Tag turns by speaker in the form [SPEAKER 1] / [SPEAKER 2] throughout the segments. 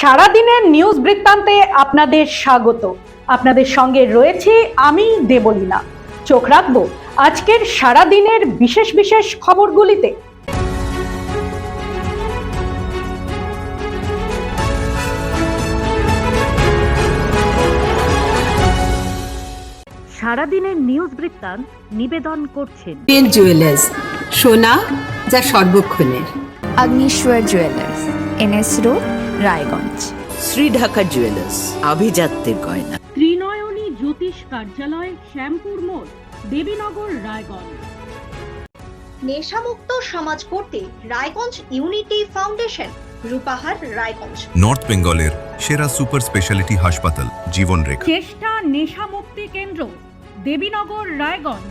[SPEAKER 1] সারাদিনের নিউজ বৃত্তান্তে আপনাদের স্বাগত আপনাদের সঙ্গে রয়েছে আমি দেবলীনা চোখ রাখবো আজকের সারাদিনের বিশেষ বিশেষ খবরগুলিতে
[SPEAKER 2] সারাদিনের নিউজ বৃত্তান্ত নিবেদন করছেন
[SPEAKER 3] পেন জুয়েলার্স সোনা যা সর্বক্ষণের
[SPEAKER 4] Agneshwar jewellers NS road Raiganj
[SPEAKER 5] Shri Dhaka jewellers আভিজাত্যের গয়না
[SPEAKER 6] ত্রিনয়নী জ্যোতিষ কার্যালয় শ্যামপুর মোড় দেবীনগর রায়গঞ্জ
[SPEAKER 7] নেশামুক্ত সমাজ করতে Raiganj unity foundation Rupahar Raiganj
[SPEAKER 8] north বেঙ্গলের সেরা সুপার স্পেশালিটি হাসপাতাল জীবন রেখা
[SPEAKER 9] চেষ্টা নেশামুক্তি কেন্দ্র দেবীনগর রায়গঞ্জ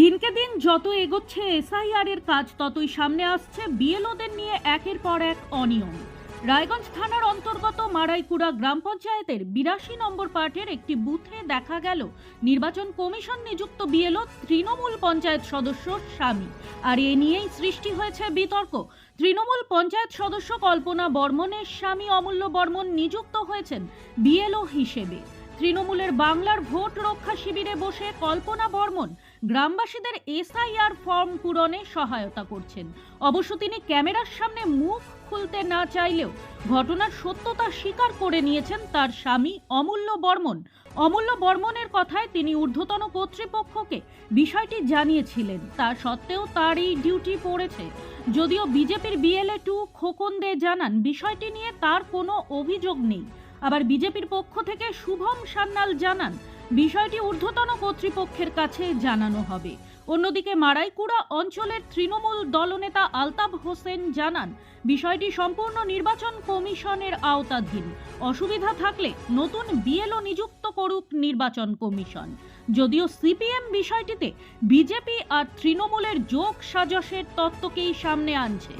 [SPEAKER 9] দিনকে দিন যত এগোচ্ছে এসআইআর এর কাজ ততই সামনে আসছে বিএলওদের নিয়ে একের পর এক অনিয়ম রায়গঞ্জ থানার অন্তর্গত মারাইকুড়া গ্রাম পঞ্চায়েতের বিরাশি নম্বর পার্টের একটি বুথে দেখা গেল নির্বাচন কমিশন নিযুক্ত বিএলও তৃণমূল পঞ্চায়েত সদস্য স্বামী আর এ নিয়েই সৃষ্টি হয়েছে বিতর্ক তৃণমূল পঞ্চায়েত সদস্য কল্পনা বর্মনের স্বামী অমূল্য বর্মন নিযুক্ত হয়েছেন বিএলও হিসেবে তৃণমূলের বাংলার ভোট রক্ষা শিবিরে বসে কল্পনা বর্মন গ্রামবাসীদের এসআইআর ফর্ম পূরণে সহায়তা করছেন অবশ্য তিনি ক্যামেরার সামনে মুখ খুলতে না চাইলেও ঘটনার সত্যতা স্বীকার করে নিয়েছেন তার স্বামী অমূল্য বর্মন অমূল্য বর্মনের কথায় তিনি ঊর্ধ্বতন কর্তৃপক্ষকে বিষয়টি জানিয়েছিলেন তা সত্ত্বেও তার এই ডিউটি পড়েছে যদিও বিজেপির বিএলএ টু খোকন দে জানান বিষয়টি নিয়ে তার কোনো অভিযোগ নেই আবার বিজেপির পক্ষ থেকে শুভম সান্যাল জানান বিষয়টি ঊর্ধ্বতন কর্তৃপক্ষের কাছে জানানো হবে অন্যদিকে মারাইকুড়া অঞ্চলের তৃণমূল দলনেতা আলতাব হোসেন জানান বিষয়টি সম্পূর্ণ নির্বাচন কমিশনের আওতাধীন অসুবিধা থাকলে নতুন বিএলও নিযুক্ত করুক নির্বাচন কমিশন যদিও সিপিএম বিষয়টিতে বিজেপি আর তৃণমূলের যোগ সাজসের তত্ত্বকেই সামনে আনছে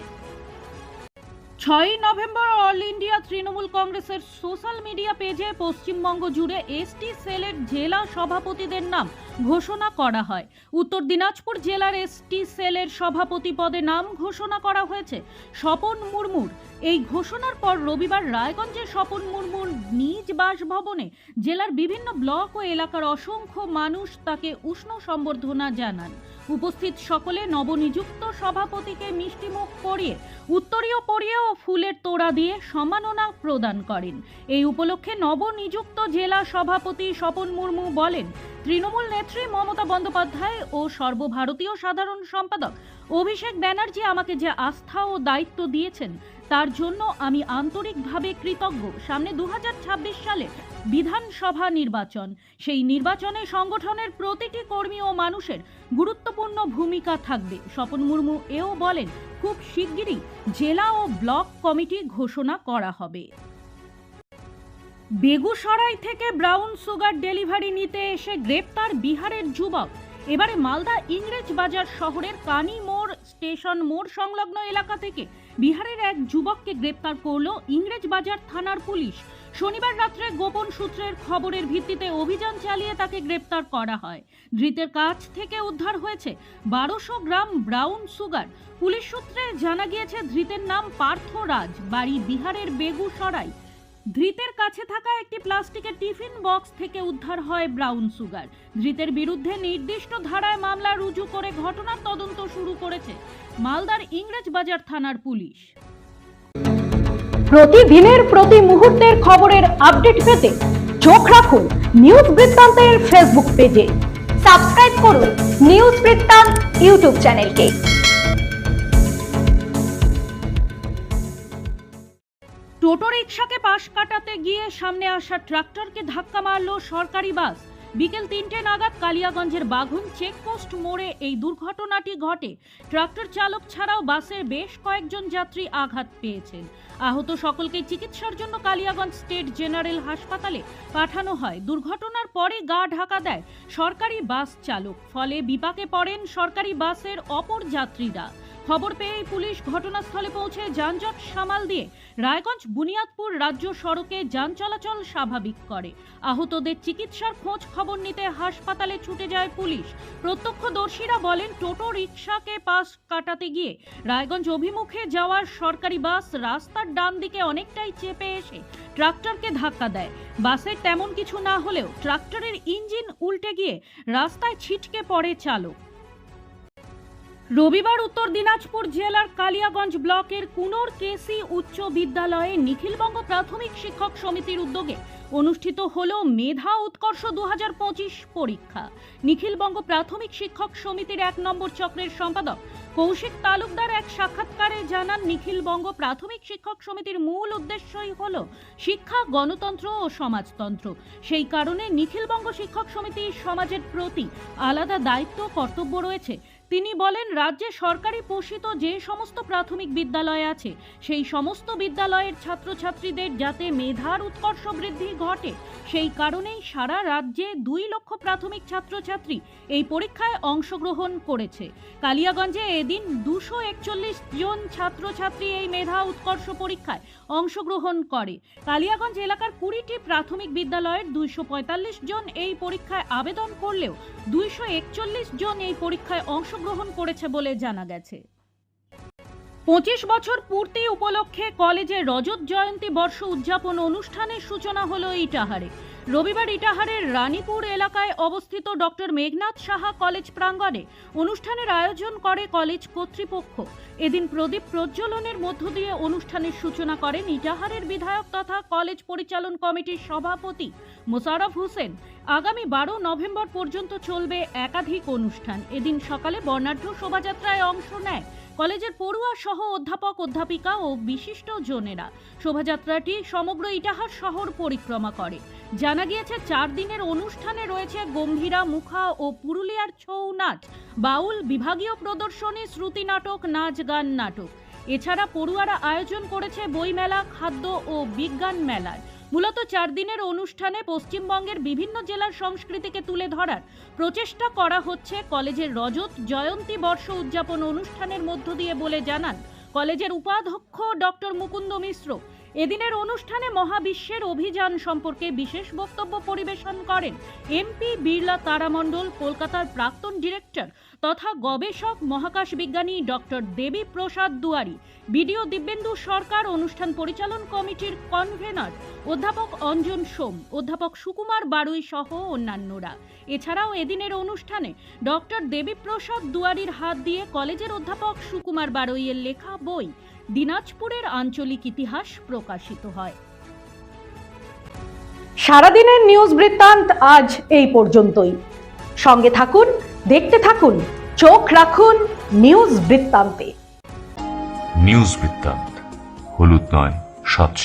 [SPEAKER 9] ছয়ই নভেম্বর অল ইন্ডিয়া তৃণমূল কংগ্রেসের সোশ্যাল মিডিয়া পেজে পশ্চিমবঙ্গ জুড়ে এসটি সেলের জেলা সভাপতিদের নাম ঘোষণা করা হয় উত্তর দিনাজপুর জেলার এসটি সেলের সভাপতি পদে নাম ঘোষণা করা হয়েছে স্বপন মুর্মুর এই ঘোষণার পর রবিবার রায়গঞ্জের স্বপন মুর্মুর নিজ বাসভবনে জেলার বিভিন্ন ব্লক ও এলাকার অসংখ্য মানুষ তাকে উষ্ণ সম্বর্ধনা জানান উপস্থিত সকলে নবনিযুক্ত সভাপতিকে মিষ্টিমুখ করিয়ে উত্তরীয় পরিয়ে ও ফুলের তোড়া দিয়ে সম্মাননা প্রদান করেন এই উপলক্ষে নবনিযুক্ত জেলা সভাপতি স্বপন মুর্মু বলেন তৃণমূল নেত্রী মমতা বন্দ্যোপাধ্যায় ও সর্বভারতীয় সাধারণ সম্পাদক অভিষেক ব্যানার্জি আমাকে যে আস্থা ও দায়িত্ব দিয়েছেন তার জন্য আমি আন্তরিকভাবে কৃতজ্ঞ সামনে দু সালে বিধানসভা নির্বাচন সেই নির্বাচনে সংগঠনের প্রতিটি কর্মী ও মানুষের গুরুত্বপূর্ণ ভূমিকা থাকবে স্বপন মুর্মু এও বলেন খুব শিগগিরই জেলা ও ব্লক কমিটি ঘোষণা করা হবে বেগুসরাই থেকে ব্রাউন সুগার ডেলিভারি নিতে এসে গ্রেপ্তার বিহারের যুবক এবারে মালদা ইংরেজ বাজার শহরের কানি মোড় স্টেশন মোড় সংলগ্ন এলাকা থেকে বিহারের এক যুবককে গ্রেপ্তার করল ইংরেজবাজার থানার পুলিশ শনিবার রাত্রে গোপন সূত্রের খবরের ভিত্তিতে অভিযান চালিয়ে তাকে গ্রেপ্তার করা হয় ধৃতের কাছ থেকে উদ্ধার হয়েছে বারোশো গ্রাম ব্রাউন সুগার পুলিশ সূত্রে জানা গিয়েছে ধৃতের নাম পার্থ রাজ বাড়ি বিহারের বেগুসরাই ধৃতের কাছে থাকা একটি প্লাস্টিকের টিফিন বক্স থেকে উদ্ধার হয় ব্রাউন সুগার ধৃতের বিরুদ্ধে নির্দিষ্ট ধারায় মামলা রুজু করে ঘটনার তদন্ত শুরু করেছে মালদার ইংরেজ বাজার থানার পুলিশ
[SPEAKER 1] প্রতিদিনের প্রতি মুহূর্তের খবরের আপডেট পেতে চোখ রাখুন নিউজ বৃত্তান্তের ফেসবুক পেজে সাবস্ক্রাইব করুন নিউজ বৃত্তান্ত ইউটিউব চ্যানেলকে
[SPEAKER 10] টোটো রিক্সাকে পাশ কাটাতে গিয়ে সামনে আসা ট্রাক্টরকে ধাক্কা মারল সরকারি বাস বিকেল তিনটে নাগাদ কালিয়াগঞ্জের বাঘুন চেকপোস্ট মোড়ে এই দুর্ঘটনাটি ঘটে ট্রাক্টর চালক ছাড়াও বাসের বেশ কয়েকজন যাত্রী আঘাত পেয়েছেন আহত সকলকে চিকিৎসার জন্য কালিয়াগঞ্জ স্টেট জেনারেল হাসপাতালে পাঠানো হয় দুর্ঘটনার পরে গা ঢাকা দেয় সরকারি বাস চালক ফলে বিপাকে পড়েন সরকারি বাসের অপর যাত্রীরা খবর পেয়েই পুলিশ ঘটনাস্থলে পৌঁছে যানজট সামাল দিয়ে রায়গঞ্জ বুনিয়াদপুর রাজ্য সড়কে যান চলাচল স্বাভাবিক করে আহতদের চিকিৎসার খোঁজ খবর নিতে হাসপাতালে ছুটে যায় পুলিশ প্রত্যক্ষদর্শীরা বলেন টোটো রিক্সাকে পাশ কাটাতে গিয়ে রায়গঞ্জ অভিমুখে যাওয়ার সরকারি বাস রাস্তার ডান দিকে অনেকটাই চেপে এসে ট্রাক্টরকে ধাক্কা দেয় বাসের তেমন কিছু না হলেও ট্রাক্টরের ইঞ্জিন উল্টে গিয়ে রাস্তায় ছিটকে পড়ে চালক রবিবার উত্তর দিনাজপুর জেলার কালিয়াগঞ্জ ব্লকের কুনোর কেসি উচ্চ বিদ্যালয়ে নিখিলবঙ্গ প্রাথমিক শিক্ষক সমিতির উদ্যোগে অনুষ্ঠিত হল মেধা উৎকর্ষ দু পরীক্ষা নিখিলবঙ্গ প্রাথমিক শিক্ষক সমিতির এক নম্বর চক্রের সম্পাদক কৌশিক তালুকদার এক সাক্ষাৎকারে জানান নিখিলবঙ্গ প্রাথমিক শিক্ষক সমিতির মূল উদ্দেশ্যই হল শিক্ষা গণতন্ত্র ও সমাজতন্ত্র সেই কারণে নিখিলবঙ্গ শিক্ষক সমিতি সমাজের প্রতি আলাদা দায়িত্ব কর্তব্য রয়েছে তিনি বলেন রাজ্যে সরকারি পোষিত যে সমস্ত প্রাথমিক বিদ্যালয় আছে সেই সমস্ত বিদ্যালয়ের ছাত্রছাত্রীদের যাতে মেধার উৎকর্ষ বৃদ্ধি ঘটে সেই কারণেই সারা রাজ্যে দুই লক্ষ প্রাথমিক ছাত্রছাত্রী এই পরীক্ষায় অংশগ্রহণ করেছে কালিয়াগঞ্জে এদিন দুশো একচল্লিশ জন ছাত্রছাত্রী এই মেধা উৎকর্ষ পরীক্ষায় অংশগ্রহণ করে কালিয়াগঞ্জ এলাকার কুড়িটি প্রাথমিক বিদ্যালয়ের দুইশো জন এই পরীক্ষায় আবেদন করলেও দুইশো জন এই পরীক্ষায় অংশ গ্রহণ করেছে বলে জানা গেছে পঁচিশ বছর পূর্তি উপলক্ষে কলেজে রজত জয়ন্তী বর্ষ উদযাপন অনুষ্ঠানের সূচনা হলো ইটাহারে রবিবার ইটাহারের রানীপুর এলাকায় অবস্থিত ডক্টর মেঘনাথ সাহা কলেজ প্রাঙ্গণে অনুষ্ঠানের আয়োজন করে কলেজ কর্তৃপক্ষ এদিন প্রদীপ প্রজ্বলনের মধ্য দিয়ে অনুষ্ঠানের সূচনা করেন ইটাহারের বিধায়ক তথা কলেজ পরিচালন কমিটির সভাপতি মোশারফ হোসেন আগামী বারো নভেম্বর পর্যন্ত চলবে একাধিক অনুষ্ঠান এদিন সকালে বর্ণাঢ্য শোভাযাত্রায় অংশ নেয় কলেজের পড়ুয়া সহ অধ্যাপক অধ্যাপিকা ও বিশিষ্ট জনেরা শোভাযাত্রাটি সমগ্র ইটাহার শহর পরিক্রমা করে জানা গিয়েছে চার দিনের অনুষ্ঠানে রয়েছে গম্ভীরা মুখা ও পুরুলিয়ার ছৌ নাচ বাউল বিভাগীয় প্রদর্শনী শ্রুতি নাটক নাচ গান নাটক এছাড়া পড়ুয়ারা আয়োজন করেছে বইমেলা খাদ্য ও বিজ্ঞান মেলায় মূলত চার দিনের অনুষ্ঠানে পশ্চিমবঙ্গের বিভিন্ন জেলার সংস্কৃতিকে তুলে ধরার প্রচেষ্টা করা হচ্ছে কলেজের রজত জয়ন্তী বর্ষ উদযাপন অনুষ্ঠানের মধ্য দিয়ে বলে জানান কলেজের উপাধ্যক্ষ ডক্টর মুকুন্দ মিশ্র এদিনের অনুষ্ঠানে মহাবিশ্বের অভিযান সম্পর্কে বিশেষ বক্তব্য পরিবেশন করেন এমপি বিড়লা তারামণ্ডল কলকাতার প্রাক্তন ডিরেক্টর তথা গবেষক মহাকাশ বিজ্ঞানী ডক্টর দেবী প্রসাদ দুয়ারি বিডিও দিব্যেন্দু সরকার অনুষ্ঠান পরিচালন কমিটির কনভেনার অধ্যাপক অঞ্জন সোম অধ্যাপক সুকুমার বারুই সহ অন্যান্যরা এছাড়াও এদিনের অনুষ্ঠানে ডক্টর দেবীপ্রসাদ দুয়ারির হাত দিয়ে কলেজের অধ্যাপক সুকুমার বাড়ুইয়ের লেখা বই দিনাজপুরের আঞ্চলিক ইতিহাস প্রকাশিত হয়
[SPEAKER 1] সারাদিনের নিউজ বৃত্তান্ত আজ এই পর্যন্তই সঙ্গে থাকুন দেখতে থাকুন চোখ রাখুন নিউজ বৃত্তান্তে
[SPEAKER 11] নিউজ বৃত্তান্ত হলুদ নয় স্বচ্ছ